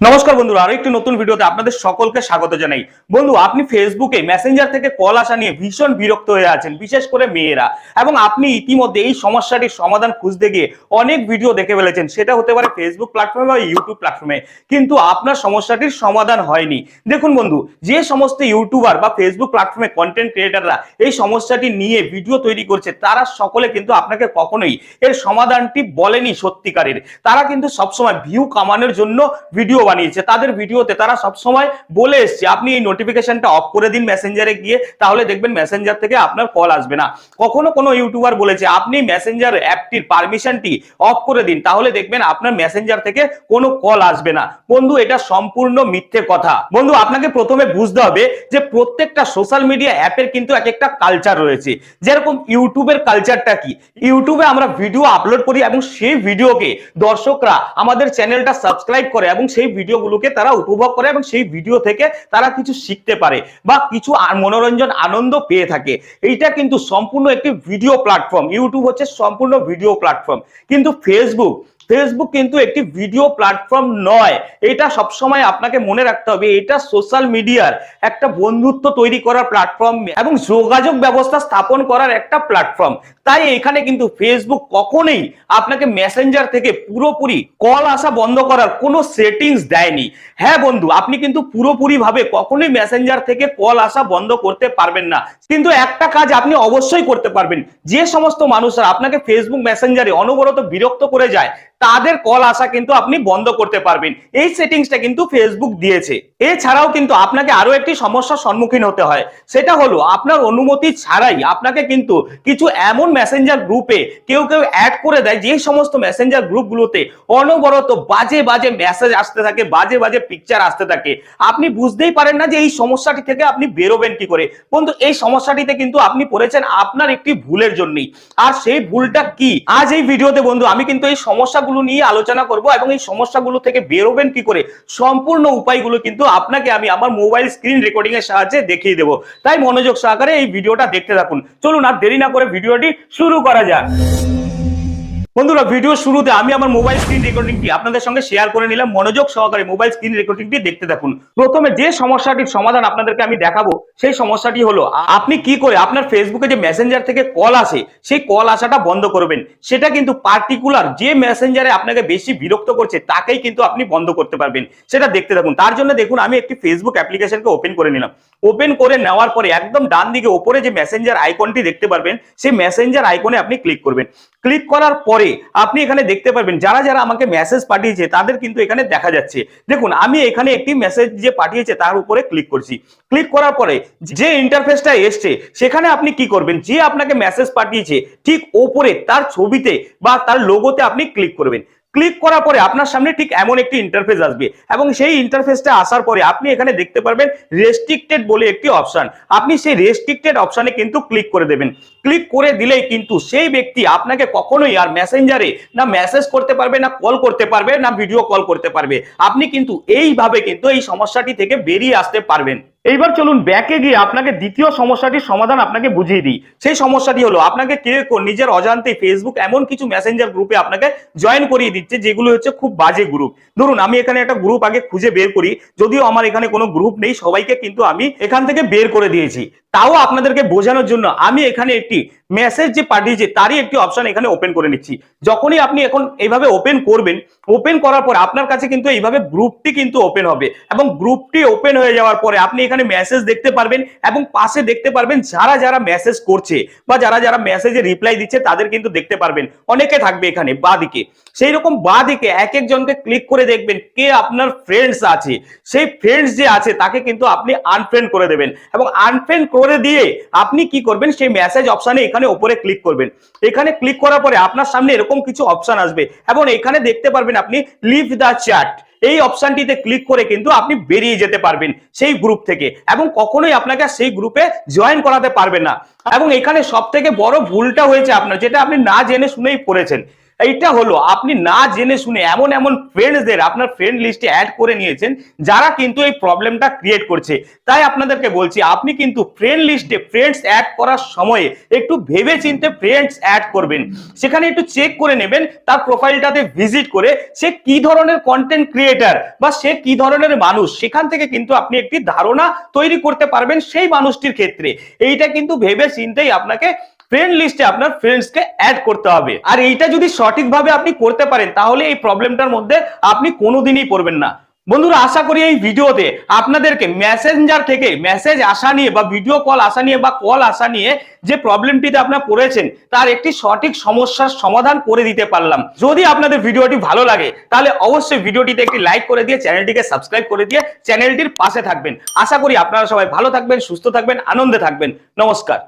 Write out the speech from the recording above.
নমস্কার বন্ধুরা, আরও একটি নতুন ভিডিওতে আপনাদের সকলকে স্বাগত জানাই। বন্ধু, আপনি ফেসবুকে মেসেঞ্জার থেকে কল আসা নিয়ে ভীষণ বিরক্ত হয়ে আছেন, বিশেষ করে মেয়েরা। এবং আপনি ইতিমধ্যে এই সমস্যাটির সমাধান খুঁজতে গিয়ে অনেক ভিডিও দেখে ফেলেছেন, সেটা হতে পারে ফেসবুক প্ল্যাটফর্মে বা ইউটিউব প্ল্যাটফর্মে কিন্তু আপনার সমস্যাটির সমাধান হয়নি। দেখুন বন্ধু, যে সমস্ত ইউটিউবার বা ফেসবুক প্ল্যাটফর্মে কন্টেন্ট ক্রিয়েটাররা এই সমস্যাটি নিয়ে ভিডিও তৈরি করছে, তারা সকলে কিন্তু আপনাকে কখনোই এর সমাধানটি বলেনি সত্যিকারের। তারা কিন্তু সবসময় ভিউ কামানোর জন্য ভিডিও বানিয়েছে, তাদের ভিডিওতে তারা সবসময় বলে এসছে, আপনি এই নোটিফিকেশনটা অফ করে দিন মেসেঞ্জারে গিয়ে, তাহলে দেখবেন মেসেঞ্জার থেকে আপনার কল আসবে না। কখনো কোনো ইউটিউবার বলেছে, আপনি মেসেঞ্জার অ্যাপটির পারমিশনটি অফ করে দিন, তাহলে দেখবেন আপনার মেসেঞ্জার থেকে কোনো কল আসবে না। বন্ধু, এটা সম্পূর্ণ মিথ্যে কথা। বন্ধু, আপনাকে প্রথমে বুঝতে হবে যে প্রত্যেকটা সোশ্যাল মিডিয়া অ্যাপের কিন্তু এক একটা কালচার রয়েছে। যেরকম ইউটিউবের কালচারটা কি? ইউটিউবে আমরা ভিডিও আপলোড করি এবং সেই ভিডিওকে দর্শকরা আমাদের চ্যানেলটা সাবস্ক্রাইব করে এবং সেই ভিডিওগুলোকে তারা উপভোগ করে এবং সেই ভিডিও থেকে তারা কিছু শিখতে পারে বা কিছু মনোরঞ্জন, আনন্দ পেয়ে থাকে। এইটা কিন্তু সম্পূর্ণ একটি ভিডিও প্ল্যাটফর্ম। ইউটিউব হচ্ছে সম্পূর্ণ ভিডিও প্ল্যাটফর্ম। কিন্তু ফেসবুক ফেসবুক কিন্তু একটি ভিডিও প্ল্যাটফর্ম নয়। এটা সবসময় আপনাকে মনে রাখতে হবে, এটা সোশ্যাল মিডিয়ার একটা বন্ধুত্ব তৈরি করার প্ল্যাটফর্ম এবং যোগাযোগ ব্যবস্থা স্থাপন করার একটা প্ল্যাটফর্ম তাই এখানে কিন্তু ফেসবুক কখনোই আপনাকে মেসেঞ্জার থেকে পুরোপুরি কল আসা বন্ধ করার কোনো সেটিংস দেয়নি। হ্যাঁ বন্ধু, আপনি কিন্তু পুরোপুরি ভাবে কখনোই মেসেঞ্জার থেকে কল আসা বন্ধ করতে পারবেন না। কিন্তু একটা কাজ আপনি অবশ্যই করতে পারবেন। যে সমস্ত মানুষরা আপনাকে ফেসবুক মেসেঞ্জারে অনবরত বিরক্ত করে যায় তাদের কল আসা কিন্তু আপনি বন্ধ করতে পারবেন। এই সেটিংসটা কিন্তু ফেসবুক দিয়েছে। এছাড়াও কিন্তু আপনাকে আরও একটি সমস্যার সম্মুখীন হতে হয়। সেটা হলো, আপনার অনুমতি ছাড়াই আপনাকে কিন্তু কিছু এমন মেসেঞ্জার গ্রুপে কেউ কেউ অ্যাড করে দেয় যে সমস্ত মেসেঞ্জার গ্রুপগুলোতে অনবরত বাজে বাজে মেসেজ আসতে থাকে, বাজে বাজে পিকচার আসতে থাকে। আপনি বুঝতেই পারেন না যে এই সমস্যাটি থেকে আপনি বেরোবেন কি করে। বন্ধু, এই সমস্যাটিতে কিন্তু আপনি পড়েছেন আপনার একটি ভুলের জন্যই। আর সেই ভুলটা কি? আজ এই ভিডিওতে বন্ধু, আমি কিন্তু এই সমস্যাগুলো নিয়ে আলোচনা করব এবং এই সমস্যাগুলো থেকে বেরোবেন কি করে? সম্পূর্ণ উপায়গুলো কিন্তু আপনাকে আমি আমার মোবাইল স্ক্রিন রেকর্ডিং এর সাহায্যে দেখিয়ে দেবো। তাই মনোযোগ সহকারে এই ভিডিওটা দেখতে থাকুন। চলুন আর দেরি না করে ভিডিওটি শুরু করা যাক। বন্ধুরা ভিডিও শুরুতে আমি আমার মোবাইল স্ক্রিন রেকর্ডিংটি আপনাদের সঙ্গে শেয়ার করে নিলাম। মনোযোগ সহকারে মোবাইল স্ক্রিন রেকর্ডিংটি দেখতে দেখুন প্রথমে যে সমস্যাটির সমাধান আপনাদেরকে আমি দেখাবো, সেই সমস্যাটি হলো, আপনি কি করে আপনার ফেসবুকে যে মেসেঞ্জার থেকে কল আসে, সেই কল আসাটা বন্ধ করবেন। সেটা কিন্তু পার্টিকুলার যে মেসেঞ্জারে আপনাকে বেশি বিরক্ত করছে, তাকেই কিন্তু আপনি বন্ধ করতে পারবেন। সেটা দেখতে দেখুন তার জন্য দেখুন, আমি একটি ফেসবুক অ্যাপ্লিকেশনকে ওপেন করে নিলাম। ওপেন করে নেওয়ার পরে একদম ডান দিকে ওপরে যে মেসেঞ্জার আইকনটি দেখতে পারবেন, সেই মেসেঞ্জার আইকনে আপনি ক্লিক করবেন। ক্লিক করার পরে আপনি এখানে দেখতে পারবেন, যারা যারা আমাকে মেসেজ পাঠিয়েছে, তাদের কিন্তু এখানে দেখা যাচ্ছে। দেখুন, আমি এখানে একটি মেসেজ যে পাঠিয়েছে, তার উপরে ক্লিক করছি। ক্লিক করার পরে যে ইন্টারফেসটা এসছে, সেখানে আপনি কি করবেন? যে আপনাকে মেসেজ পাঠিয়েছে, ঠিক ওপরে তার ছবিতে বা তার লোগোতে আপনি ক্লিক করবেন। ক্লিক করার পরে আপনার সামনে ঠিক এমন একটি ইন্টারফেস আসবে। এবং সেই ইন্টারফেসটা আসার পরে আপনি এখানে দেখতে পারবেন রেস্ট্রিক্টেড বলে একটি অপশন আপনি সেই রেস্ট্রিক্টেড অপশনে কিন্তু ক্লিক করে দেবেন। ক্লিক করে দিলেই কিন্তু সেই ব্যক্তি আপনাকে কখনোই আর মেসেঞ্জারে না মেসেজ করতে পারবে, না কল করতে পারবে, না ভিডিও কল করতে পারবে। আপনি কিন্তু এইভাবে কিন্তু এই সমস্যাটি থেকে বেরিয়ে আসতে পারবেন। এইবার চলুন ব্যাকে গিয়ে আপনাকে দ্বিতীয় সমস্যাটির সমাধান আপনাকে বুঝিয়ে দিই। সেই সমস্যাটি হলো, আপনাকে কে কো- নিজের অজান্তে ফেসবুক এমন কিছু মেসেঞ্জার গ্রুপে আপনাকে জয়েন করিয়ে দিচ্ছে, যেগুলো হচ্ছে খুব বাজে গ্রুপ ধরুন, আমি এখানে একটা গ্রুপ আগে খুঁজে বের করি, যদিও আমার এখানে কোনো গ্রুপ নেই, সবাইকে কিন্তু আমি এখান থেকে বের করে দিয়েছি। তাও আপনাদেরকে বোঝানোর জন্য আমি এখানে একটি মেসেজ যে পাঠিয়েছে, তারই একটি অপশন এখানে ওপেন করে নিচ্ছি। যখনই আপনি এখন এইভাবে ওপেন করবেন ওপেন করার পর আপনার কাছে কিন্তু এইভাবে গ্রুপটি কিন্তু ওপেন হবে। এবং গ্রুপটি ওপেন হয়ে যাওয়ার পরে আপনি এখানে মেসেজ দেখতে পারবেন এবং পাশে দেখতে পারবেন যারা যারা মেসেজ করছে বা যারা যারা মেসেজে রিপ্লাই দিচ্ছে, তাদের কিন্তু দেখতে পারবেন। অনেকে থাকবে এখানে বা দিকে সেই রকম বা দিকে এক একজনকে ক্লিক করে দেখবেন কে আপনার ফ্রেন্ডস আছে। সেই ফ্রেন্ডস যে আছে, তাকে কিন্তু আপনি আনফ্রেন্ড করে দেবেন। এবং আনফ্রেন্ড করে দিয়ে আপনি কি করবেন, সেই মেসেজ অপশনে এখানে উপরে ক্লিক করবেন। এখানে ক্লিক করার পরে আপনার সামনে এরকম কিছু অপশন আসবে এবং এখানে দেখতে পারবেন আপনি লিভ দ্য চ্যাট এই অপশনটিতে ক্লিক করে কিন্তু আপনি বেরিয়ে যেতে পারবেন সেই গ্রুপ থেকে এবং কখনোই আপনাকে সেই গ্রুপে জয়েন করাতে পারবেন না। এবং এখানে সব থেকে বড় ভুলটা হয়েছে আপনার, যেটা আপনি না জেনে শুনেই করেছেন এইটা হলো, আপনি না জেনে শুনে এমন এমন ফ্রেন্ডসদের আপনার ফ্রেন্ড লিস্টে অ্যাড করে নিয়েছেন, যারা কিন্তু এই প্রবলেমটা ক্রিয়েট করছে। তাই আপনাদেরকে বলছি, আপনি কিন্তু ফ্রেন্ড লিস্টে ফ্রেন্ডস অ্যাড করার সময়ে একটু ভেবে চিনতে ফ্রেন্ডস অ্যাড করবেন। সেখানে একটু চেক করে নেবেন, তার প্রোফাইলটাতে ভিজিট করে সে কি ধরনের কন্টেন্ট ক্রিয়েটার বা সে কি ধরনের মানুষ, সেখান থেকে কিন্তু আপনি একটি ধারণা তৈরি করতে পারবেন সেই মানুষটির ক্ষেত্রে। এইটা কিন্তু ভেবে চিনতেই আপনাকে ফ্রেন্ড লিস্টে আপনার ফ্রেন্ডসকে অ্যাড করতে হবে। আর এইটা যদি সঠিকভাবে আপনি করতে পারেন, তাহলে এই প্রবলেমটার মধ্যে আপনি কোনোদিনই পড়বেন না। বন্ধুরা, আশা করি এই ভিডিওতে আপনাদেরকে মেসেঞ্জার থেকে মেসেজ আসা নিয়ে বা ভিডিও কল আসা নিয়ে বা কল আসা নিয়ে যে প্রবলেমটিতে আপনারা পড়েছেন, তার একটি সঠিক সমস্যার সমাধান করে দিতে পারলাম। যদি আপনাদের ভিডিওটি ভালো লাগে, তাহলে অবশ্যই ভিডিওটিতে একটি লাইক করে দিয়ে, চ্যানেলটিকে সাবস্ক্রাইব করে দিয়ে চ্যানেলটির পাশে থাকবেন। আশা করি আপনারা সবাই ভালো থাকবেন, সুস্থ থাকবেন, আনন্দে থাকবেন। নমস্কার।